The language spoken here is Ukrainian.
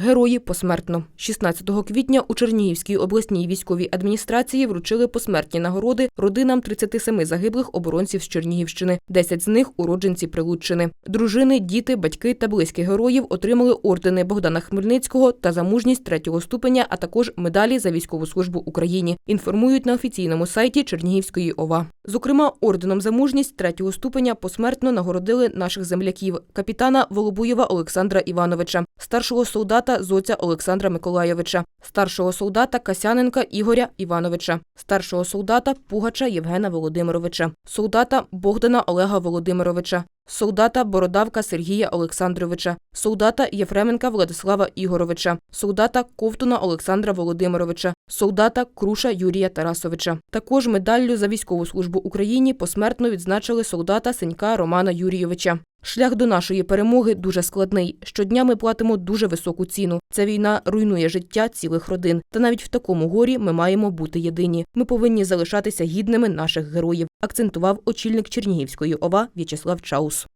Герої посмертно. 16 квітня у Чернігівській обласній військовій адміністрації вручили посмертні нагороди родинам 37 загиблих оборонців з Чернігівщини. 10 з них – уродженці Прилуччини. Дружини, діти, батьки та близькі героїв отримали ордени Богдана Хмельницького та за мужність третього ступеня, а також медалі за військову службу Україні. Інформують на офіційному сайті Чернігівської ОВА. Зокрема, орденом за мужність третього ступеня посмертно нагородили наших земляків – капітана Волобуєва Олександра Івановича, старшого солдата Зоця Олександра Миколайовича, старшого солдата Касяненка Ігоря Івановича, старшого солдата Пугача Євгена Володимировича, солдата Богдана Олега Володимировича, солдата Бородавка Сергія Олександровича, солдата Єфременка Владислава Ігоровича, солдата Ковтуна Олександра Володимировича, солдата Круша Юрія Тарасовича. Також медаллю за військову службу Україні посмертно відзначили солдата Сенька Романа Юрійовича. Шлях до нашої перемоги дуже складний. Щодня ми платимо дуже високу ціну. Ця війна руйнує життя цілих родин. Та навіть в такому горі ми маємо бути єдині. Ми повинні залишатися гідними наших героїв, акцентував очільник Чернігівської ОВА В'ячеслав Чаус.